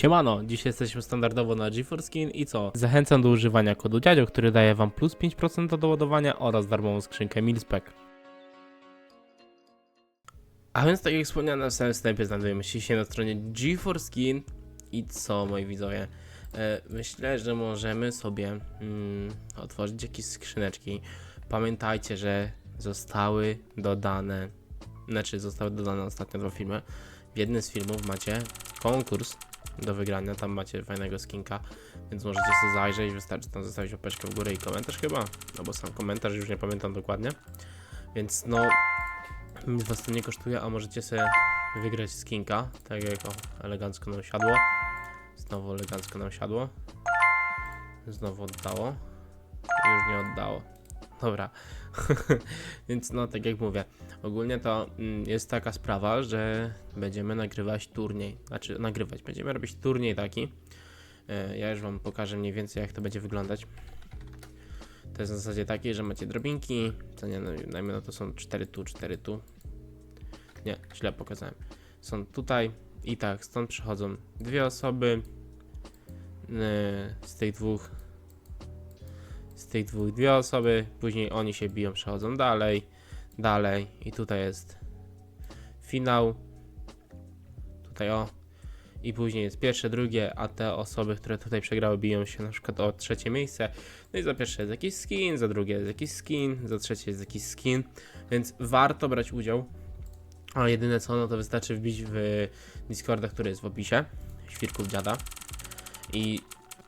Siemano, dziś jesteśmy standardowo na GeForce Skin i co? Zachęcam do używania kodu dziadzio, który daje wam plus 5% do doładowania oraz darmową skrzynkę Milspec. A więc tak jak wspomniałem na samym wstępie, znajdujemy się dzisiaj na stronie GeForce Skin i co moi widzowie? E, myślę, że możemy sobie mm, otworzyć jakieś skrzyneczki. Pamiętajcie, że zostały dodane, znaczy zostały dodane ostatnio dwa filmy. W jednym z filmów macie konkurs do wygrania, tam macie fajnego skinka, więc możecie sobie zajrzeć, wystarczy tam zostawić łapeczkę w górę i komentarz chyba, albo sam komentarz, już nie pamiętam dokładnie. Więc no, nic was to nie kosztuje, a możecie sobie wygrać skinka, tak jak o, elegancko nam siadło. Znowu elegancko nam siadło. Znowu oddało. Już nie oddało. Dobra. Więc no, tak jak mówię, ogólnie to mm, jest taka sprawa, że będziemy nagrywać turniej. Znaczy, nagrywać, będziemy robić turniej taki. E, Ja już wam pokażę mniej więcej, jak to będzie wyglądać. To jest w zasadzie takie, że macie drobinki, co nie, no, dajmy na to są 4 tu, 4 tu. Nie, źle pokazałem. Są tutaj i tak, stąd przychodzą dwie osoby. Yy, Z tych dwóch z tych dwóch dwie osoby, później oni się biją, przechodzą dalej, dalej i tutaj jest finał. Tutaj o. I później jest pierwsze, drugie, a te osoby, które tutaj przegrały, biją się na przykład o trzecie miejsce. No i za pierwsze jest jakiś skin, za drugie jest jakiś skin, za trzecie jest jakiś skin, więc warto brać udział. A jedyne co, no to wystarczy wbić w Discorda, który jest w opisie, Świrków Dziada i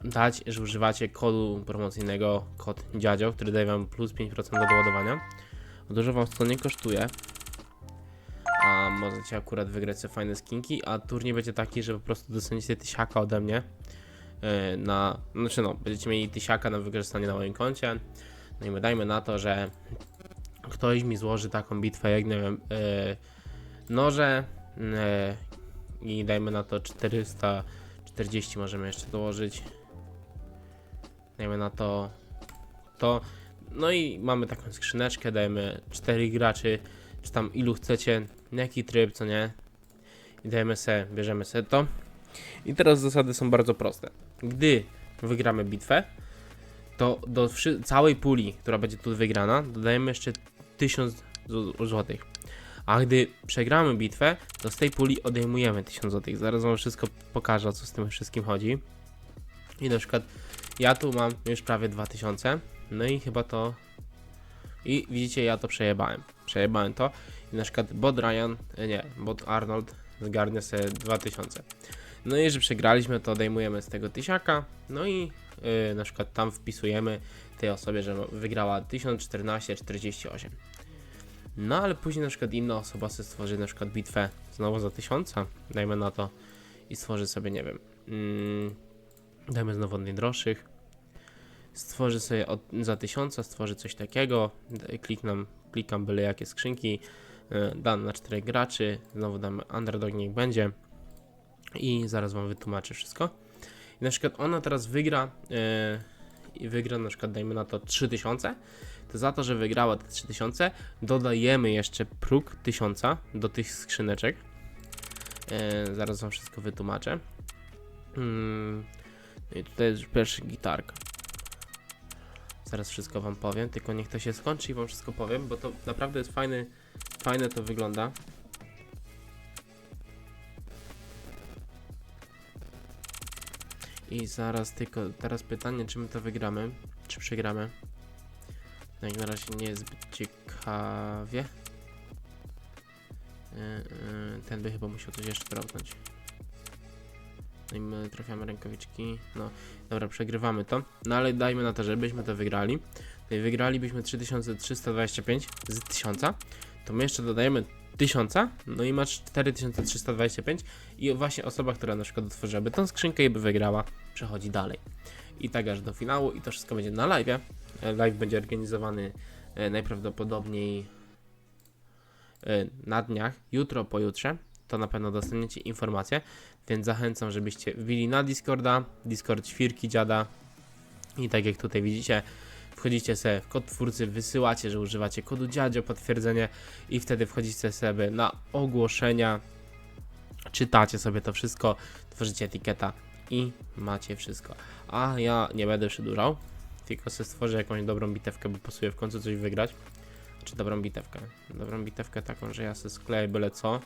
dać, że używacie kodu promocyjnego, kod dziadzio, który daje wam plus 5% do doładowania. Dużo wam to nie kosztuje, a możecie akurat wygrać sobie fajne skinki, a turniej będzie taki, że po prostu dostaniecie tysiaka ode mnie yy, na, znaczy no, będziecie mieli tysiaka na wykorzystanie na moim koncie, no i my dajmy na to, że ktoś mi złoży taką bitwę, jak nie wiem, yy, noże yy, i dajmy na to 440 możemy jeszcze dołożyć, dajmy na to to, no i mamy taką skrzyneczkę, dajemy 4 graczy, czy tam ilu chcecie, jaki tryb, co nie. I dajemy se, bierzemy sobie to. I teraz zasady są bardzo proste. Gdy wygramy bitwę, to do całej puli, która będzie tu wygrana, dodajemy jeszcze 1000 zł. A gdy przegramy bitwę, to z tej puli odejmujemy 1000 zł. Zaraz wam wszystko pokażę, o co z tym wszystkim chodzi. I na przykład ja tu mam już prawie 2000. No i chyba to. I widzicie, ja to przejebałem. Przejebałem to. I na przykład bot Ryan, e, nie, bot Arnold zgarnia sobie 2000. No i że przegraliśmy, to odejmujemy z tego tysiaka. No i yy, na przykład tam wpisujemy tej osobie, że wygrała 1014,48. No ale później na przykład inna osoba sobie stworzy na przykład bitwę znowu za 1000, dajmy na to, i stworzy sobie, nie wiem, mm, dajmy znowu od najdroższych, stworzy sobie od, za 1000, stworzy coś takiego, kliknam, klikam byle jakie skrzynki, yy, dam na 4 graczy, znowu damy underdog, niech będzie i zaraz wam wytłumaczę wszystko. I na przykład ona teraz wygra yy, i wygra na przykład dajmy na to 3000, to za to, że wygrała te 3000, dodajemy jeszcze próg 1000 do tych skrzyneczek. Yy, zaraz wam wszystko wytłumaczę. No i tutaj jest pierwszy gitarka. Zaraz wszystko wam powiem, tylko niech to się skończy i wam wszystko powiem, bo to naprawdę jest fajny, fajne to wygląda. I zaraz tylko, teraz pytanie, czy my to wygramy, czy przegramy. No jak na razie nie jest zbyt ciekawie. Yy, yy, Ten by chyba musiał coś jeszcze sprawdzać. I my trafiamy rękawiczki. No, dobra, przegrywamy to. No ale dajmy na to, żebyśmy to wygrali. I wygralibyśmy 3325 z 1000. To my jeszcze dodajemy 1000. No i masz 4325. I właśnie osoba, która na przykład otworzyłaby tą skrzynkę i by wygrała, przechodzi dalej. I tak aż do finału. I to wszystko będzie na live. Live będzie organizowany e, najprawdopodobniej e, na dniach, jutro, pojutrze. To na pewno dostaniecie informacje, więc zachęcam, żebyście wbili na Discorda, Discord Świrki Dziada i tak jak tutaj widzicie, wchodzicie sobie w kod twórcy, wysyłacie, że używacie kodu dziadzio, potwierdzenie i wtedy wchodzicie sobie na ogłoszenia, czytacie sobie to wszystko, tworzycie etykieta i macie wszystko. A ja nie będę przedłużał, tylko sobie stworzę jakąś dobrą bitewkę, bo pasuje w końcu coś wygrać. Czy dobrą bitewkę? Dobrą bitewkę taką, że ja sobie skleję byle co,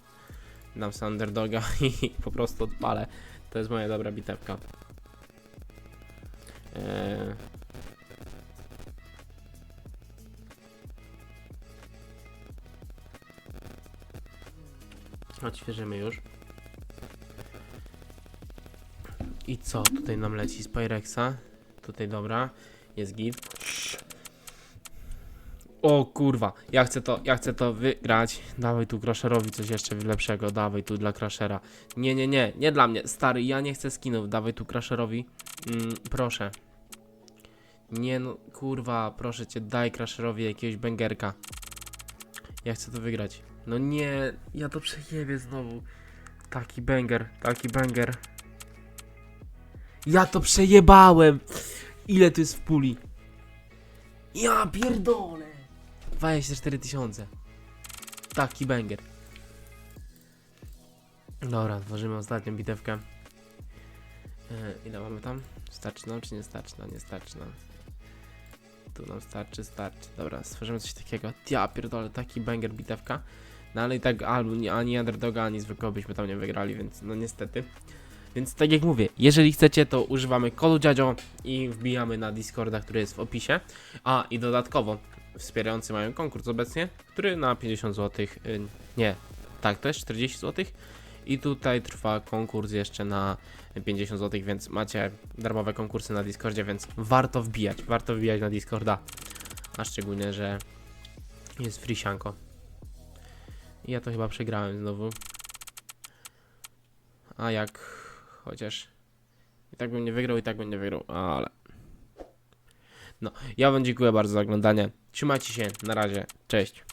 dam sobie underdoga i po prostu odpalę. To jest moja dobra bitewka. Eee... Odświeżymy już. I co tutaj nam leci z Pyrexa? Tutaj dobra, jest git. O kurwa, ja chcę to, ja chcę to wygrać. Dawaj tu Crusherowi coś jeszcze lepszego, dawaj tu dla Crushera. Nie, nie, nie, nie dla mnie, stary, ja nie chcę skinów, dawaj tu Crusherowi. Mm, proszę. Nie no, kurwa, proszę cię, daj Crusherowi jakiegoś bęgerka. Ja chcę to wygrać. No nie, ja to przejebię znowu. Taki banger, taki banger. Ja to przejebałem! Ile tu jest w puli? Ja pierdolę! 24 tysiące. Taki banger. Dobra, tworzymy ostatnią bitewkę. E, ile mamy tam? Starczy nam czy nie starczy? Nie starczy nam. Tu nam starczy, starczy. Dobra, stworzymy coś takiego. Ja pierdolę, taki banger bitewka. No ale i tak nie, ani underdoga, ani zwykłego byśmy tam nie wygrali, więc no niestety. Więc tak jak mówię, jeżeli chcecie, to używamy kodu dziadzio i wbijamy na Discorda, który jest w opisie. A i dodatkowo wspierający mają konkurs obecnie, który na 50 zł, y, nie, tak, jest 40 zł. I tutaj trwa konkurs jeszcze na 50 zł, więc macie darmowe konkursy na Discordzie, więc warto wbijać, warto wbijać na Discorda. A szczególnie, że jest free sianko. I ja to chyba przegrałem znowu. A jak chociaż i tak bym nie wygrał, i tak bym nie wygrał, ale. No, ja wam dziękuję bardzo za oglądanie. Trzymajcie się, na razie, cześć.